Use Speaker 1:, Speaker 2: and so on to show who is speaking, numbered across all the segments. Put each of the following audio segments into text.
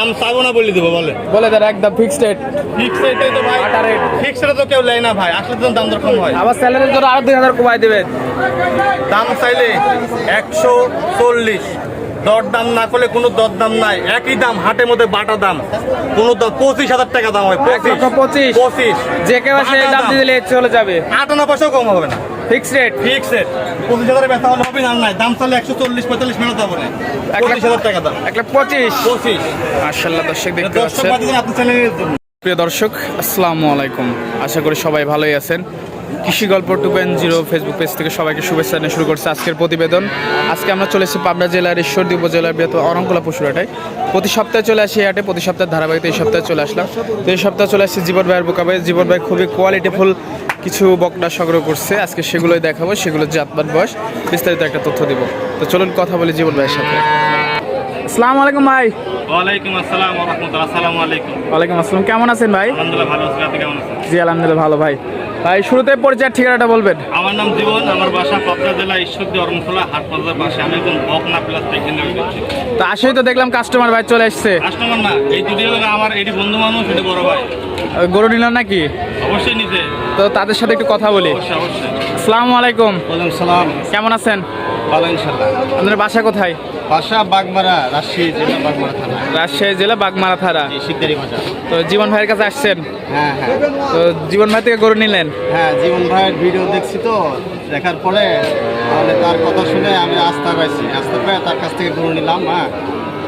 Speaker 1: দাম চাবো না বলে দেবো বলে।
Speaker 2: বলে দেন একদম ফিক্সড রেট
Speaker 1: ফিক্স রেটে তো ভাই।
Speaker 2: আটা rate।
Speaker 1: ফিক্স রেটে তো কেউ নেয় না ভাই আসলে তো দাম দর কম হয়।
Speaker 2: আবার স্যালারির জন্য আরও দুই হাজার কমাই দেবেন।
Speaker 1: দাম চাইলে একশো চল্লিশ। দর দাম না করলে কোনো দর দাম নাই। একই দাম হাটের মধ্যে বাটা দাম। কোনো পঁচিশ হাজার টাকা দাম হয়
Speaker 2: পঁচিশ।
Speaker 1: পঁচিশ।
Speaker 2: যে কেউ আসে দাম দিলে চলে যাবে।
Speaker 1: আটান্ন পয়সাও কম হবে না।
Speaker 2: ফিক্সড রেট
Speaker 1: ফিক্স রেট পঁচিশ হাজারে ব্যথা হলে হবে না নাই দাম চাইলে একশো চল্লিশ পঁয়তাল্লিশ যাব না
Speaker 2: এক লাখ-
Speaker 1: হাজার টাকা দাম।
Speaker 2: এক লাখ পঁচিশ?
Speaker 1: পঁচিশ।
Speaker 2: মার্শাল্লাহ দর্শক দেখতে পাচ্ছেন।
Speaker 1: চ্যানেলের
Speaker 2: প্রিয় দর্শক আসসালামু আলাইকুম। আশা করি সবাই ভালোই আছেন। কৃষি গল্প two point zero Facebook page থেকে সবাইকে শুভেচ্ছা জানিয়ে শুরু করছে আজকের প্রতিবেদন। আজকে আমরা চলে এসেছি পাবনা জেলার ঈশ্বরদী উপজেলার বৃহত্তম অরঙ্কলা পশুরহাটায়। প্রতি সপ্তাহে চলে আসি হাটে প্রতি সপ্তাহে ধারাবাহিক এই সপ্তাহে চলে আসলাম। তো এই সপ্তাহে চলে আসছি জীবন ভাইয়ের বোকাবাই। জীবন ভাই খুবই কোয়ালিটিফুল কিছু বকনা সংগ্রহ করছে। আজকে সেগুলোই দেখাবো সেগুলো জাতমান বয়স। বিস্তারিত একটা তথ্য দিব। তো চলুন কথা বলি জীবন ভাইয়ের সাথে। আসসালামু আলাইকুম ভাই।
Speaker 1: ওয়ালাইকুম আসসালাম ওয়া রাহমাতুল্লাহ। আসসালামু আলাইকুম।
Speaker 2: ওয়ালাইকুম আসসালাম। কেমন আছেন ভাই?
Speaker 1: আলহামদুলিল্লাহ ভালো আছি। আপনি কেমন আছেন?
Speaker 2: জি আলহামদুলিল্লাহ ভালো ভাই। ভাই শুরুতে পরিচয় ঠিকানাটা বলবেন।
Speaker 1: আমার নাম জীবন আমার বাসা পাবনা জেলা ঈশ্বরদী অরমখোলা হাট বাজার পাশে। আমি একজন বকনা প্লাস গেছি
Speaker 2: তো আসেই তো দেখলাম কাস্টমার ভাই চলে এসছে।
Speaker 1: কাস্টমার না এই দুটি আমার এটি বন্ধু মানুষ এটি বড় ভাই।
Speaker 2: গরু নিল নাকি?
Speaker 1: অবশ্যই নিতে।
Speaker 2: তো তাদের সাথে একটু কথা বলি। আসসালামু আলাইকুম।
Speaker 1: ওয়ালাইকুম সালাম।
Speaker 2: কেমন আছেন?
Speaker 1: ভালো ইনশাল্লাহ
Speaker 2: আপনার বাসা কোথায়?
Speaker 1: বাসা বাগমারা রাজশাহী জেলা বাগমারা থানা।
Speaker 2: রাজশাহী জেলা বাগমারা থানা।
Speaker 1: শিকদারি বাজার।
Speaker 2: তো জীবন ভাইয়ের কাছে আসছেন?
Speaker 1: হ্যাঁ হ্যাঁ।
Speaker 2: তো জীবন ভাই থেকে গরু নিলেন?
Speaker 3: হ্যাঁ জীবন ভাইয়ের ভিডিও দেখছি তো দেখার পরে তাহলে তার কথা শুনে আমি আস্থা পাইছি। আস্থা পেয়ে তার কাছ থেকে গরু নিলাম হ্যাঁ।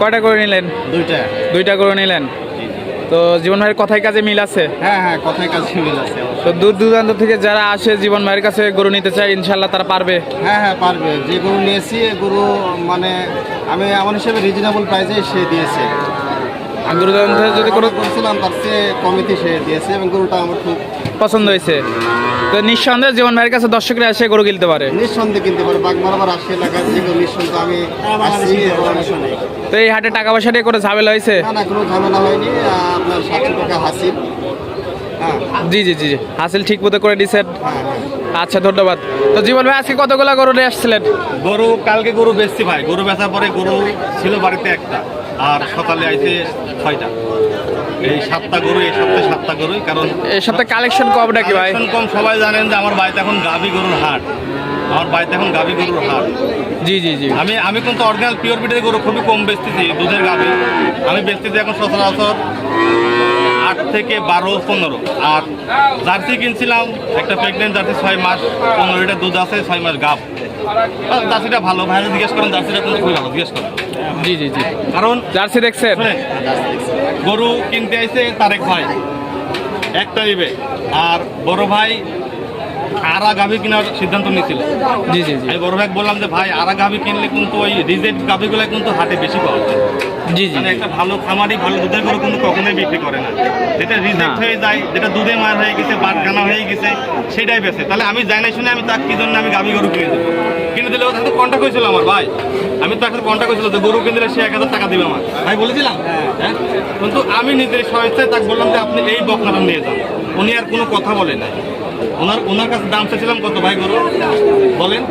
Speaker 2: কয়টা গরু নিলেন?
Speaker 3: দুইটা।
Speaker 2: দুইটা গরু নিলেন? তো জীবন ভাইয়ের কথায় কাজে মিল আছে?
Speaker 3: হ্যাঁ হ্যাঁ কথায় কাছে মিল আছে
Speaker 2: তো দূর দূরান্ত থেকে যারা আসে জীবন ভাইয়ের কাছে গরু নিতে চায় ইনশাল্লাহ তারা পারবে?
Speaker 3: হ্যাঁ হ্যাঁ পারবে। যে গরু নিয়েছি গরু মানে আমি আমার হিসেবে রিজনেবল প্রাইসে সে দিয়েছে।
Speaker 2: আর যদি কোনো
Speaker 3: করছিলাম তার চেয়ে কমিতে সে দিয়েছে এবং গরুটা আমার খুব
Speaker 2: পছন্দ হয়েছে। তো নিঃসন্দেহে জীবন ভাইয়ের কাছে দর্শকরা এসে গরু কিনতে পারে।
Speaker 3: নিঃসন্দেহে কিনতে পারে। বাগমারা বা রাজশাহী এলাকার যে গরু নিঃসন্দেহে আমি আসছি
Speaker 2: তো এই হাটে টাকা পয়সা নিয়ে কোনো ঝামেলা হয়েছে?
Speaker 3: না না কোনো ঝামেলা হয়নি। আপনার সাতশো টাকা হাসিল। হ্যাঁ।
Speaker 2: জি জি জি জি। হাসিল ঠিক মতো করে দিচ্ছেন
Speaker 3: হ্যাঁ হ্যাঁ।
Speaker 2: আচ্ছা ধন্যবাদ। তো জীবন ভাই আজকে কতগুলো গরু নিয়ে আসছিলেন?
Speaker 1: গরু কালকে গরু বেচছি ভাই। গরু বেচার পরে গরু ছিল বাড়িতে একটা। আর সকালে আইছে ছয়টা। এই সাতটা গরু এই সপ্তাহে সাতটা গরুই কারণ
Speaker 2: এই সপ্তাহে কালেকশন কম নাকি ভাই?
Speaker 1: কালেকশন কম সবাই জানেন যে আমার বাড়িতে এখন গাভী গরুর হাট। আমার বাড়িতে এখন গাভী গরুর হাট।
Speaker 2: জি জি জি।
Speaker 1: আমি আমি কিন্তু অরিজিনাল পিওর বিটের গরু খুবই কম বেচতেছি দুধের গাভী। আমি বেচতেছি এখন সচরাচর আট থেকে বারো পনেরো। আর জার্সি কিনছিলাম একটা প্রেগনেন্ট জার্সি ছয় মাস পনেরো লিটার দুধ আছে ছয় মাস গাভ জার্সিটা ভালো ভাইরা জিজ্ঞেস করেন জার্সিটা কিন্তু খুবই ভালো জিজ্ঞেস করেন।
Speaker 2: জি জি জি।
Speaker 1: কারণ
Speaker 2: জার্সি দেখছেন?
Speaker 1: গরু কিনতে আইছে তারেক ভাই। একটা নিবে আর বড় ভাই আরা গাভী কেনার সিদ্ধান্ত নিয়েছিল।
Speaker 2: জি জি
Speaker 1: আমি বড় ভাই বললাম যে ভাই আরা গাভী কিনলে কিন্তু ওই রিজেক্ট গাভীগুলো কিন্তু হাটে বেশি পাওয়া যায়।
Speaker 2: জি জি।
Speaker 1: মানে একটা ভালো খামারি ভালো দুধের গরু কিন্তু কখনোই বিক্রি করে না। যেটা রিজেক্ট হয়ে যায় যেটা দুধে মার হয়ে গেছে বাটখানা হয়ে গেছে সেটাই বেছে তাহলে আমি জানি না শুনে আমি তার কি জন্য আমি গাভী গরু কিনে দেবো? কিনে দিলে ওর সাথে কন্ট্যাক্ট হয়েছিল আমার ভাই। আমি তার সাথে কন্ট্যাক্ট হয়েছিল যে গরু কিনে দিলে সে এক হাজার টাকা দিবে আমার ভাই বলেছিলাম? হ্যাঁ। কিন্তু আমি নিজের স্বেচ্ছায় তাকে বললাম যে আপনি এই বকনাটা নিয়ে যান। উনি আর কোনো কথা বলে নাই। ওনার ওনার কাছে দাম চাইছিলাম কত ভাই গরু? বলেন।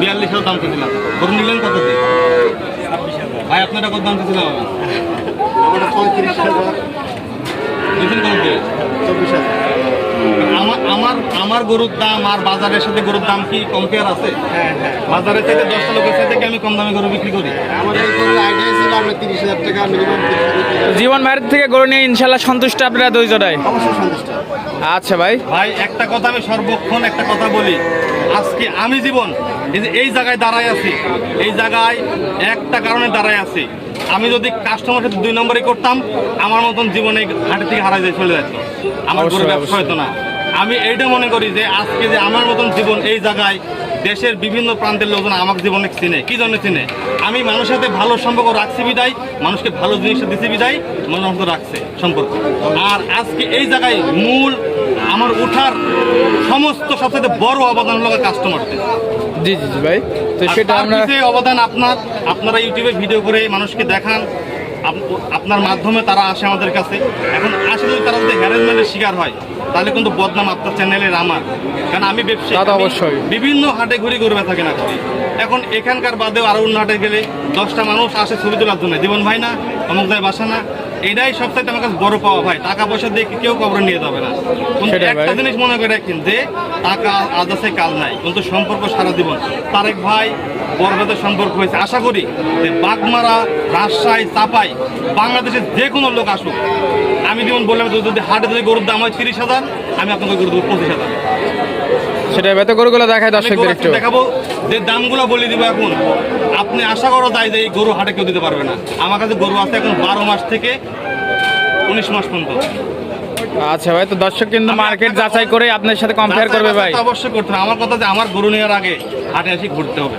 Speaker 1: বিয়াল্লিশ হাজার দাম চাইছিলাম গরু নিলেন কত দিয়ে? ভাই আপনারা কত দাম চাইছিলাম আমি?
Speaker 3: আমার পঁয়ত্রিশ হাজার। চব্বিশ হাজার।
Speaker 1: আমার আমার আমার গরুর দাম আর বাজারের সাথে গরুর দাম কি কম্পেয়ার আছে?
Speaker 3: হ্যাঁ হ্যাঁ।
Speaker 1: বাজারের সাথে দশটা লোকের সাথে কি আমি কম দামে গরু বিক্রি করি?
Speaker 3: আমাদের গরু আইডিয়া ছিল আমরা তিরিশ হাজার টাকা মিনিমাম তিরিশ হাজার টাকা।
Speaker 2: জীবন ভাইয়ের থেকে গরু নিয়ে ইনশাল্লাহ সন্তুষ্ট আপনারা
Speaker 3: অবশ্যই সন্তুষ্ট।
Speaker 2: আচ্ছা ভাই।
Speaker 1: ভাই একটা কথা আমি সর্বক্ষণ একটা কথা বলি। আজকে আমি জীবন এই যে এই জায়গায় দাঁড়ায় আছি এই জায়গায় একটা কারণে দাঁড়ায় আছি। আমি যদি কাস্টমার সাথে দুই নম্বরই করতাম আমার মতন জীবনে হাটের থেকে হারাই যায় চলে যেত। আমার
Speaker 2: অবশ্যই,
Speaker 1: ব্যবসা হতো না। আমি এইটা মনে করি যে আজকে যে আমার মতন জীবন এই জায়গায় দেশের বিভিন্ন প্রান্তের লোকজন আমাকে জীবনে চিনে। কি জন্য চিনে? আমি মানুষের সাথে ভালো সম্পর্ক রাখছি বিদায় মানুষকে ভালো জিনিস দিচ্ছি বিদায় মানুষ আমাকে রাখছে সম্পর্ক। আর আজকে এই জায়গায় মূল আমার উঠার সমস্ত সবচেয়ে বড় অবদান হলো কাস্টমারদের
Speaker 2: জি জি জি ভাই। তো সেটা আমরা
Speaker 1: অবদান আপনার। আপনারা ইউটিউবে ভিডিও করে মানুষকে দেখান। আপনার মাধ্যমে তারা আসে আমাদের কাছে। এখন আসলে তারা যদি হ্যারাসমেন্টের শিকার হয় তাহলে কিন্তু বদনাম আপনার চ্যানেলের আমার কারণ আমি ব্যবসায়ী আমি
Speaker 2: অবশ্যই।
Speaker 1: বিভিন্ন হাটে ঘুরে ঘুরে বেচা কেনা করি। এখন এখানকার বাদেও আরও অন্য হাটে গেলে দশটা মানুষ আসে ছবি তোলার জন্য। জীবন ভাই না অমুক যায় বাসা না। এটাই সবথেকে আমার কাছে বড় পাওয়া ভাই। টাকা পয়সা দিয়ে কেউ কবরে নিয়ে যাবে না। কিন্তু একটা জিনিস মনে করে রাখেন যে টাকা আজ আছে কাল নাই। কিন্তু সম্পর্ক সারা জীবন। তারেক ভাই বরবাদের সম্পর্ক হয়েছে। আশা করি যে বাগমারা রাজশাহী চাপাই বাংলাদেশের যে কোনো লোক আসুক। আমি যেমন বললাম যদি হাটে যদি গরুর দাম হয় তিরিশ হাজার আমি আপনাকে গরু দেবো পঁচিশ হাজার।
Speaker 2: ভাই তো গরুগুলো দেখায় দর্শকদের একটু।
Speaker 1: দেখাবো যে দামগুলো বলে দিব এখন। আপনি আশা করা যায় যে এই গরু হাটে কেউ দিতে পারবে না। আমার কাছে গরু আছে এখন বারো মাস থেকে উনিশ মাস পর্যন্ত।
Speaker 2: আচ্ছা ভাই তো দর্শক কিন্তু মার্কেট যাচাই করে আপনার সাথে কম্পেয়ার করবে ভাই।
Speaker 1: অবশ্যই করতে হবে। আমার কথা যে আমার গরু নেওয়ার আগে হাটে আসি ঘুরতে হবে।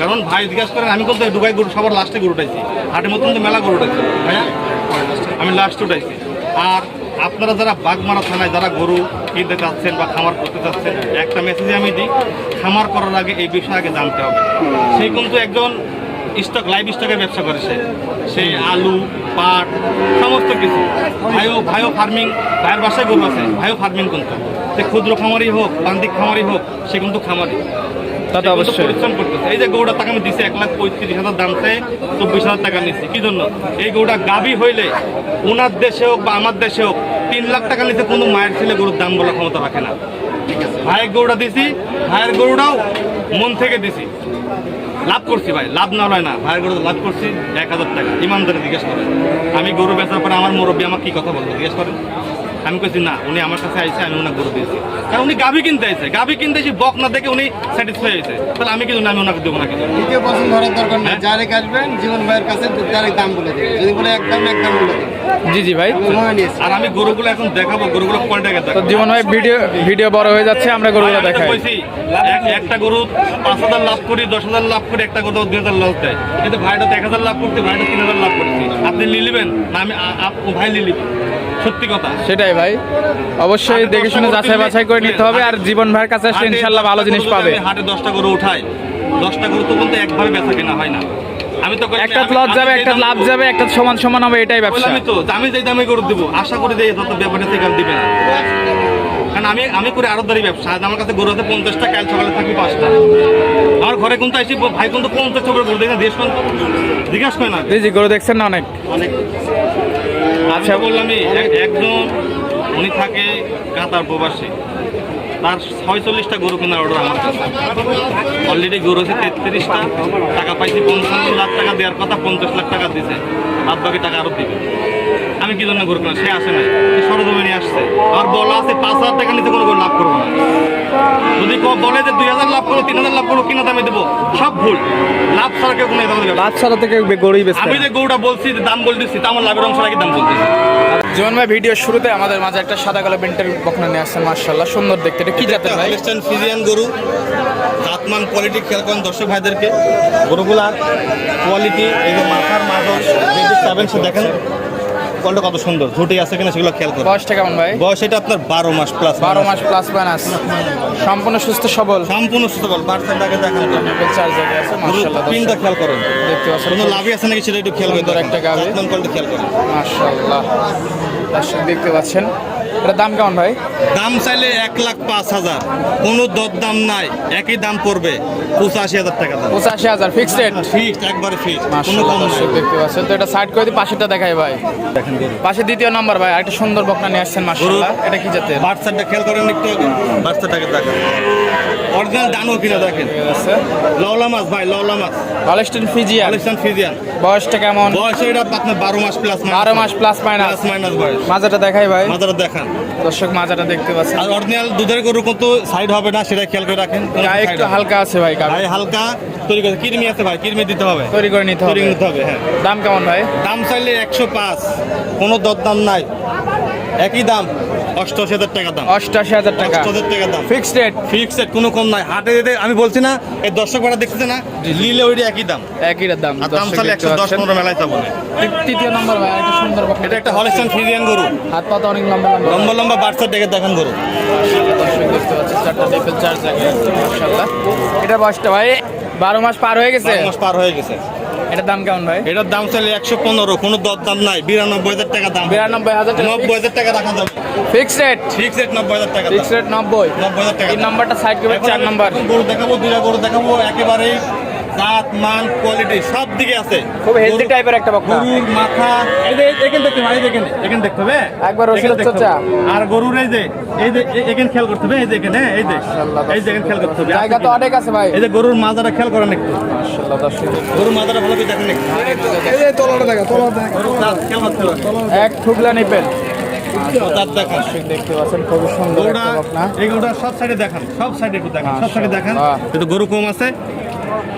Speaker 1: কারণ ভাই জিজ্ঞাসা করেন, আমি কিন্তু দুবাই গরু, সবার লাস্টে গরু উঠাইছি। হাটের মতন তো মেলা গরু উঠাইছি। ভাইয়া আমি লাস্ট উঠাইছি। আর আপনারা যারা বাগমারা থানায় যারা গরু কিনতে চাচ্ছেন বা খামার করতে চাচ্ছেন একটা মেসেজে আমি দিই, খামার করার আগে এই বিষয়ে আগে জানতে হবে। সেই কিন্তু একজন স্টক লাইভ স্টকের ব্যবসা করে সে। সেই আলু, পাট, সমস্ত কিছু। ভাইও ভাইও ফার্মিং ভাইয়ের বাসায় গরু আছে। ভাইও ফার্মিং কিন্তু সে ক্ষুদ্র খামারই হোক প্রান্তিক খামারই হোক, সে কিন্তু খামারই
Speaker 2: তা তো অবশ্যই।
Speaker 1: পরিশ্রম করতেছে। এই যে গরুটা টাকা আমি দিছি এক লাখ পঁয়ত্রিশ হাজার দাম চাই চব্বিশ হাজার টাকা নিচ্ছি কি জন্য? এই গরুটা গাবি হইলে ওনার দেশে হোক বা আমার দেশে হোক তিন লাখ টাকা নিতে কোনো মায়ের ছেলে গরুর দাম বলার ক্ষমতা রাখে না। ভাইয়ের গরুটা দিছি ভাইয়ের গরুটাও মন থেকে দিছি। লাভ করছি ভাই লাভ না হয় না। ভাইয়ের গরু লাভ করছি এক হাজার টাকা। ইমানদারে জিজ্ঞেস করেন। আমি গরু বেচার পরে আমার মুরব্বী আমার কি কথা বলব? জিজ্ঞেস করেন। আমি কইছি না উনি আমার কাছে আইছে আমি ওনাকে গরু দিয়েছি। কারণ উনি গাভি কিনতে আইছে। গাভি কিনতে এসে বক না দেখে উনি স্যাটিসফাই হয়েছে। তাহলে আমি কিন্তু আমি ওনাকে দেবো না কিন্তু।
Speaker 3: দ্বিতীয় পছন্দ ধরার দরকার নেই।
Speaker 1: হ্যাঁ?
Speaker 3: যারে আসবেন জীবন ভাইয়ের কাছে ডাইরেক্ট দাম বলে দেবে যদি বলে একদম একদম বলে দেবে
Speaker 2: জি জি ভাই।
Speaker 1: আর আমি গরুগুলো এখন দেখাবো গরুগুলো কোন টাকা
Speaker 2: তো জীবন ভাই ভিডিও ভিডিও বড় হয়ে যাচ্ছে আমরা গরুগুলো দেখাই।
Speaker 1: কইছি, একটা গরু পাঁচ হাজার লাভ করি দশ হাজার লাভ করি একটা গরু দুই হাজার লাভ দেয়। কিন্তু ভাইটা এক হাজার লাভ করতে ভাইটা তিন হাজার লাভ করছি। আপনি লিলিবেন না আমি ভাই লিলিব সত্যি কথা।
Speaker 2: সেটাই ভাই। অবশ্যই দেখে শুনে যাচাই বাছাই করে নিতে হবে আর জীবন ভাইয়ের কাছে আসলে ইনশাল্লাহ ভালো জিনিস পাবে।
Speaker 1: হাটে দশটা গরু উঠাই। দশটা গরু তো বলতে একভাবে বেচা কেনা হয় না। আমি তো
Speaker 2: একটা
Speaker 1: আমি-
Speaker 2: লস যাবে একটা লাভ যাবে একটা সমান সমান হবে এটাই ব্যবসা।
Speaker 1: বললামই তো আমি যেই দামে গরু দেবো আশা করি তত থেকে দিবে না। কারণ আমি আমি করে ব্যবসা আজ আমার কাছে গরু আছে পঞ্চাশটা কাল সকালে থাকবে পাঁচটা। আমার ঘরে কিন্তু আসি ভাই কিন্তু পঞ্চাশ টাকা গরু দেখে দেশ জিজ্ঞাসা করে না।
Speaker 2: জি গরু দেখছেন না অনেক।
Speaker 3: অনেক।
Speaker 1: আচ্ছা বললাম এক- একজন উনি থাকে কাতার প্রবাসী। তার ছয়চল্লিশটা গরু কেনার অর্ডার আমার কাছে। অলরেডি গরু আছে তেত্রিশটা টাকা পাইছি পঞ্চান্ন লাখ টাকা দেওয়ার কথা পঞ্চাশ লাখ টাকা দিছে। বাদ বাকি টাকা আরও দিবে। আমি কি জন্য গরু কেনা সে আসে নাই। সরজমিনে আসছে। আর বলা আছে পাঁচ হাজার টাকা নিতে কোনো গরু লাভ করব না। যদি বলে যে দুই হাজার লাভ করব তিন হাজার লাভ করব কিনা দামে দেবো সব ভুল। লাভ ছাড়া কেউ কোনো দামে দেবে
Speaker 2: লাভ ছাড়া থেকে গরুই
Speaker 1: আমি যে গরুটা বলছি যে দাম বলে দিচ্ছি তা আমার লাভের অংশ নাকি দাম বলতেছি?
Speaker 2: জীবন ভাই ভিডিও শুরুতে আমাদের মাঝে একটা সাদা কালো বেন্টের বকনা নিয়ে আসছেন মার্শাল্লাহ সুন্দর দেখতে, এটা কি জাতের ভাই?
Speaker 1: হলিস্টান ফিজিয়ান গরু আত্মান কোয়ালিটি খেয়াল করেন দর্শক ভাইদেরকে। গরুগুলার কোয়ালিটি এই মাথার মাদক দেখেন। কোয়ালিটি কত সুন্দর ঝুটি আছে কিনা সেগুলো খেয়াল করেন
Speaker 2: বয়সটা কেমন ভাই?
Speaker 1: বয়স এটা আপনার বারো মাস প্লাস
Speaker 2: বারো মাস প্লাস মাইনাস সম্পূর্ণ সুস্থ সবল?
Speaker 1: সম্পূর্ণ সুস্থ সবল। বার্সের আগে দেখেন
Speaker 2: চার জায়গায় আছে
Speaker 1: পিনটা খেয়াল করেন।
Speaker 2: দেখতে পাচ্ছেন
Speaker 1: কোনো লাভই আছে নাকি সেটা একটু খেয়াল করে
Speaker 2: একটা গাড়ি
Speaker 1: জাতমান কলটা খেয়াল করেন।
Speaker 2: দর্শক দেখতে পাচ্ছেন। এটার দাম কেমন ভাই?
Speaker 1: দাম চাইলে এক লাখ পাঁচ হাজার। কোনো দর দাম নাই একই দাম পড়বে পঁচাশি হাজার টাকা দাম।
Speaker 2: পঁচাশি হাজার ফিক্সড রেট
Speaker 1: ফিক্সড একবারে ফিক্সড কোনো কম নাই।
Speaker 2: দেখতে পাচ্ছেন। তো এটা সাইড করে দিই পাশেরটা দেখাই ভাই।
Speaker 1: দেখেন
Speaker 2: পাশে দ্বিতীয় নাম্বার ভাই একটা সুন্দর বকনা নিয়ে আসছেন মার্শাল্লাহ এটা কি জাতের?
Speaker 1: বাচ্চাটা খেয়াল করেন একটু আগে বাচ্চাটাকে দেখেন। অরিজিনাল ডানো কিনা দেখেন। লওলা মাছ ভাই লওলা মাছ।
Speaker 2: Holstein Friesian.
Speaker 1: আলিস্তান ফিজিয়ান।
Speaker 2: বয়সটা কেমন?
Speaker 1: বয়স এটা আপনার বারো মাস প্লাস
Speaker 2: বারো মাস প্লাস মাইনাস
Speaker 1: প্লাস মাইনাস বয়স।
Speaker 2: মাজাটা দেখাই ভাই।
Speaker 1: মাথাটা দেখান।
Speaker 2: দর্শক মাজাটা দেখতে পাচ্ছেন।
Speaker 1: আর অরিজিনাল দুধের গরু কত সাইড হবে না সেটা খেয়াল করে রাখেন।
Speaker 2: একটু হালকা আছে ভাই।
Speaker 1: ভাই হালকা তৈরি করে কিরমি আছে ভাই কিরমি দিতে হবে?
Speaker 2: তৈরি করে নিতে হবে।
Speaker 1: নিতে হবে হ্যাঁ।
Speaker 2: দাম কেমন ভাই?
Speaker 1: দাম চাইলে একশো পাঁচ কোনো দরদাম নাই। একই দাম। অষ্টআশি হাজার টাকা দাম।
Speaker 2: হাজার টাকা।
Speaker 1: হাজার টাকা দাম।
Speaker 2: ফিক্সড রেট
Speaker 1: ফিক্সড কোনো কম নাই। হাটে যেতে আমি বলছি না এই দর্শক ভাড়া দেখতেছে না লিলে ওইটা একই দাম।
Speaker 2: একই দাম দর্শক
Speaker 1: একশো দশ পনেরো মেলায় যাব। না
Speaker 2: তৃতীয় নম্বর ভাই একটা সুন্দর
Speaker 1: এটা একটা হলস্টান গরু।
Speaker 2: হাত পাতা অনেক লম্বা লম্বা।
Speaker 1: লম্বা দেখান গরু।
Speaker 2: দর্শক দেখতে পাচ্ছেন চারটা টেবিল চার জায়গায় মাশাআল্লাহ। এটা বয়সটা ভাই বারো মাস পার হয়ে গেছে?
Speaker 1: বারো মাস পার হয়ে গেছে।
Speaker 2: এটার দাম কেমন ভাই?
Speaker 1: এটার দাম চলে একশো পনেরো কোনো দর দাম নাই। বিরানব্বই হাজার টাকা দাম।
Speaker 2: বিরানব্বই হাজার টাকা।
Speaker 1: নব্বই হাজার টাকা রাখা যাবে।
Speaker 2: ফিক্সড রেট
Speaker 1: ফিক্সড রেট নব্বই হাজার টাকা
Speaker 2: ফিক্সড রেট নব্বই।
Speaker 1: নব্বই হাজার টাকা
Speaker 2: এই নাম্বারটা সাইড করবে চার নাম্বার
Speaker 1: গরু দেখাবো দুইটা গরু দেখাবো একেবারে জাত মান কোয়ালিটি সব দিকে আছে।
Speaker 2: খুব হেলদি টাইপের একটা বকনা।
Speaker 1: গরুর মাথা এই যে এখানে দেখতে ভাই দেখেন এখানে দেখতে হবে
Speaker 2: একবার চর্চা।
Speaker 1: আর গরুর এই যে এই যে এ- এখানে খেয়াল করতে হবে এই যে এখানে এই যে এই যে এখানে খেয়াল করতে হবে।
Speaker 2: জায়গা তো অনেক আছে ভাই।
Speaker 1: এই যে গরুর মাজাটা খেয়াল করেন একটু।
Speaker 2: মাশাআল্লাহ দর্শক।
Speaker 1: গরুর মাজাটা ভালো করে দেখেন একটু। গরুর দাঁত খেয়াল করতে হবে।
Speaker 2: এক ঠুকলা দেখতে পাচ্ছেন সুন্দর
Speaker 1: এই গরুটা সব সাইডে দেখান সব সাইডে একটু দেখান সব সাইডে দেখান গরু কম আছে।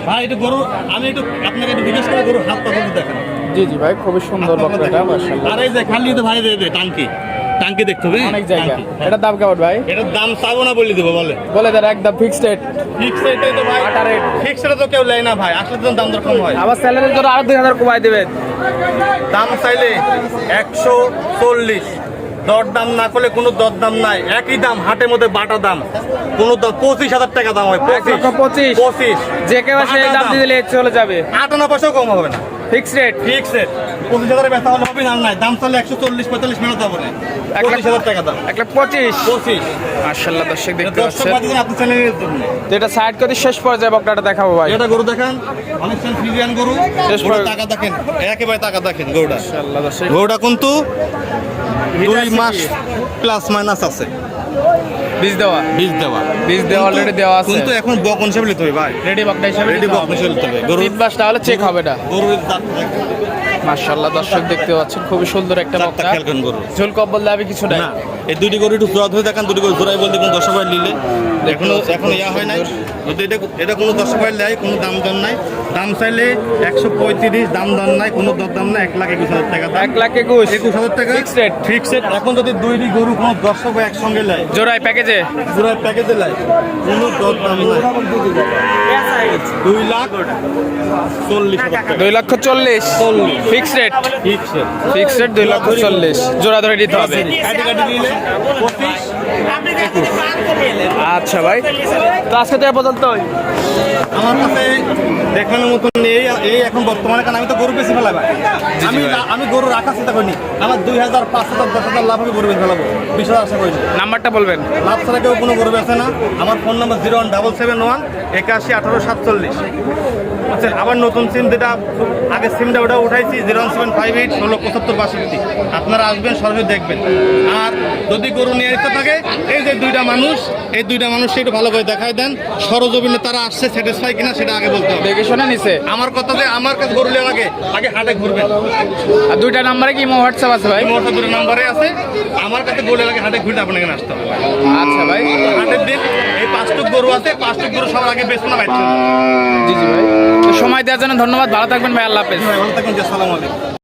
Speaker 1: ভাই একটু গরু আমি একটু আপনাকে একটু জিজ্ঞেস করে গরুর হাত পাখা দেখান?
Speaker 2: জি জি ভাই খুবই সুন্দর বকনাটা মাশাআল্লাহ।
Speaker 1: আর এই যে খালি তো ভাই দে দে টাঙ্কি টাঙ্কি দেখতে হবে
Speaker 2: অনেক জায়গা।
Speaker 1: হ্যাঁ।
Speaker 2: দাম কেমন ভাই?
Speaker 1: এটার দাম চাবো না বলে দেবো বলে
Speaker 2: বলে দেন একদম ফিক্সড রেট
Speaker 1: ফিক্স রেটে তো ভাই।
Speaker 2: আটা
Speaker 1: রেটে তো কেউ লেয় না ভাই আসলে তো দাম দর কম হয়।
Speaker 2: আবার স্যালারির জন্য আরও দুই হাজার কমাই দেবেন।
Speaker 1: দাম চাইলে একশো চল্লিশ। দর দাম না করলে কোনো দরদাম নাই। একই দাম হাটের মধ্যে বাটা দাম। কোনো পঁচিশ হাজার টাকা দাম হয়
Speaker 2: পঁচিশ।
Speaker 1: পঁচিশ।
Speaker 2: যে কেউ সেই দাম দিলে চলে যাবে।
Speaker 1: আটানা পয়সাও কম হবে না।
Speaker 2: ফিক্সড রেট
Speaker 1: ফিক্স রেট পঁচিশ হাজারে ব্যথা হলে হবে না নাই। দাম চাইলে একশো চল্লিশ পঁয়তাল্লিশ মেনে যাব না
Speaker 2: এক লাখ-
Speaker 1: হাজার টাকা দাম।
Speaker 2: এক লাখ পঁচিশ।
Speaker 1: পঁচিশ।
Speaker 2: মার্শাল্লাহ দর্শক দেখতে পাচ্ছেন।
Speaker 1: আপনি চ্যানেলের জন্য।
Speaker 2: তো এটা সাইড করে শেষ পর্যায়ে বকনাটা দেখাবো ভাই।
Speaker 1: এটা গরু দেখান। ফ্রিজিয়ান গরু।
Speaker 2: শেষ পর্যায়ে-
Speaker 1: টাকা দেখেন। একেবারে টাকা দেখেন গরুটা।
Speaker 2: মার্শাল্লাহ দর্শক।
Speaker 1: গরুটা কিন্তু দুই মাস প্লাস মাইনাস আছে।
Speaker 2: বীজ দেওয়া।
Speaker 1: বীজ দেওয়া।
Speaker 2: বীজ দেওয়া অলরেডি দেওয়া আছে।
Speaker 1: কিন্তু এখন বক হিসেবে নিতে হবে ভাই।
Speaker 2: রেডি বকনা হিসাবে
Speaker 1: রেডি বক হিসেবে নিতে হবে।
Speaker 2: গরুর মাস তাহলে চেক হবে না।
Speaker 1: গরুর
Speaker 2: মার্শাল্লাহ দর্শক দেখতে পাচ্ছেন খুবই সুন্দর একটা বকনা
Speaker 1: খেয়াল গরু।
Speaker 2: ঝোল কব্বল দাবি কিছু নাই।
Speaker 1: না এই দুটি গরু একটু জোড়া ধরে দেখান দুটি গরু জোড়াই বলতে কোনো দশ ভাই নিলে। এখনও এখন ইয়া হয় নাই। যদি এটা এটা কোনো দশ ভাই নেয় কোনো দাম দর নাই। দাম চাইলে একশো পঁয়ত্রিশ দাম দর নাই কোনো দর দাম নাই এক লাখ একুশ হাজার টাকা দাম।
Speaker 2: এক লাখ একুশ।
Speaker 1: একুশ হাজার টাকা।
Speaker 2: ফিক্সড রেট
Speaker 1: ফিক্সড এখন যদি দুইটি গরু কোনো দর্শক একসঙ্গে নেয়
Speaker 2: জোড়ায় প্যাকেজে?
Speaker 1: জোড়ায় প্যাকেজে নেয় কোনো দর দাম নাই। দুই লাখ চল্লিশ হাজার
Speaker 2: দুই লক্ষ চল্লিশ। Fixed rate
Speaker 1: fixed
Speaker 2: fixed rate দুই লক্ষ চল্লিশ। জোড়া ধরে দিতে হবে। আচ্ছা ভাই। তো আজকে তো এ পর্যন্তই।
Speaker 1: আমার কাছে দেখানোর মতন নেই। এই এখন বর্তমানে কারণ আমি তো গরু বেশি ফেলাবো আমি আমি গরু রাখার চিন্তা করিনি। আমার দুই হাজার পাঁচ হাজার দশ হাজার লাভ আমি গরু বেশি ফেলাবো বিশ হাজার আশা করিনি
Speaker 2: নাম্বারটা বলবেন।
Speaker 1: লাভ ছাড়া কেউ কোনো গরু বেছে না। আমার phone number zero one double seven one একাশি আঠারো সাতচল্লিশ। বুঝছেন আবার নতুন সিম যেটা আগে সিমটা ওটা উঠাইছি zero one seven five eight ষোলো পঁচাত্তর বাষট্টি। আপনারা আসবেন সরাসরি দেখবেন। আর যদি গরু নিয়ে আসতে থাকে এই যে দুইটা মানুষ এই দুইটা মানুষকে একটু ভালো করে দেখাই দেন সরজমিনে তারা আসছে স্যাটিসফাই কিনা সেটা আগে বলতে হবে।
Speaker 2: দেখে শুনে নিছে?
Speaker 1: আমার কথা যে আমার কাছে গরু নেওয়ার আগে আগে হাটে ঘুরবেন।
Speaker 2: আর দুইটা নাম্বারে কি হোয়াটসঅ্যাপ আছে ভাই?
Speaker 1: মুহূর্তে দুটো নাম্বারে আছে। আমার কাছে গরু আগে হাটে ঘুরতে আপনাকে আসতে হবে।
Speaker 2: আচ্ছা ভাই।
Speaker 1: হাটের দিন এই পাঁচটুক গরু আছে পাঁচটুক গরু সবার আগে বেচবো না বাইছে
Speaker 2: জি জি ভাই। সময় দেওয়ার জন্য ধন্যবাদ। ভালো থাকবেন ভাই আল্লাহ হাফেজ।
Speaker 1: ভালো আলাইকুম।